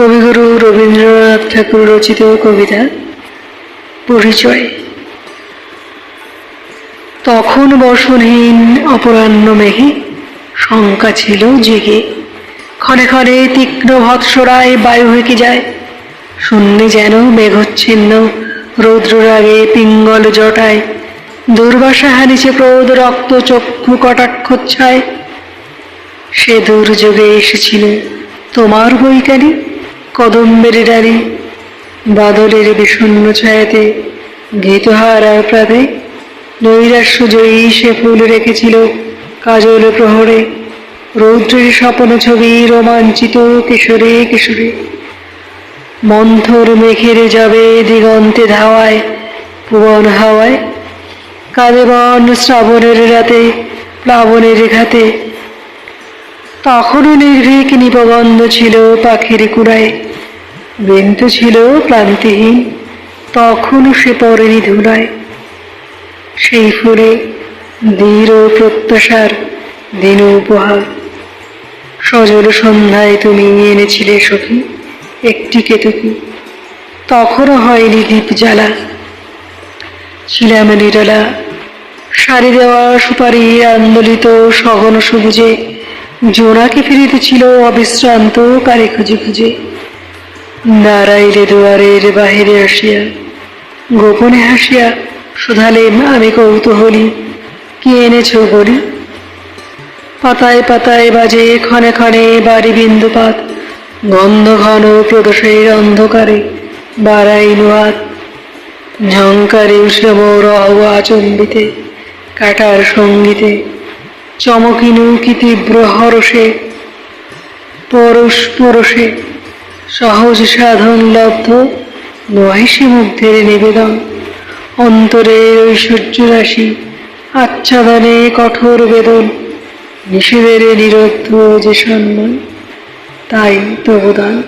কবিগুরু রবীন্দ্রনাথ ঠাকুর রচিত কবিতা পরিচয়। তখন বর্ষণহীন অপরাহ্ন মেঘে শঙ্কা ছিল জেগে। ক্ষণে ক্ষণে তীক্ষ্ণ ভৎসরায় বায়ু হেঁকে যায়। শূন্যে যেন মেঘচ্ছিন্ন রৌদ্ররাগে পিঙ্গল জটায়। দুর্বাসা হানিছে ক্রোধ রক্ত চক্ষু কটাক্ষচ্ছায়। সে দুর্যোগে এসেছিল তোমার বৈকালী কদম্বের ডালি বাদলের বিষণ্ণ ছায়াতে গীতহারা প্রাতে নৈরাশ্য জয়ী সে ফুল রেখেছিল কাজল প্রহরে। রৌদ্রের স্বপ্ন ছবি রোমাঞ্চিত কিশোরে কিশোরে। মন্থর মেঘের যাবে দিগন্তে ধাওয়ায় ভুবন হাওয়ায়। কাঁদে বন শ্রাবণের রাতে, প্লাবনের ঘাতে। তখনও নির্ভীক নিপবন্ধ ছিল পাখির কুড়ায়। বিন্দু ছিল ক্লান্তিহীন, তখনও সে পরেনি ধুলায়। সেই ফুলে দৃঢ় প্রত্যাশার দিন উপহার। সজল সন্ধ্যায় তুমি এনেছিলে সখী, একটি কেতুকি। তখনও হয়নি দীপ জ্বালা। ছিলাম নিরলা সারি দেওয়া সুপারির আন্দোলিত সঘন সবুজে, জোনাকে ফিরিতেছিল অবিশ্রান্ত কারে খুঁজে খুঁজে। দাঁড়াইলে দুয়ারের বাহিরে আসিয়া, গোপনে হাসিয়া শুধালেম আমি কৌতূহলী, কি এনেছ বলি? পাতায় পাতায় বাজে ক্ষণে ক্ষণে বাড়ি বিন্দুপাত, গন্ধ ঘন প্রদোষের অন্ধকারে বাড়াইল হাত ঝঙ্কারে উষ্ণ মোর কাটার সঙ্গীতে, চমকিনু কি তীব্র হরসে পরশ পরশে সহজ সাধন লব্ধ নহেসে মুগ্ধের নিবেদন, অন্তরের ঐশ্বর্য রাশি, আচ্ছাদনে কঠোর বেদন, নিষেধের নিরুদ্ধ যে সম্মান, তাই তবদান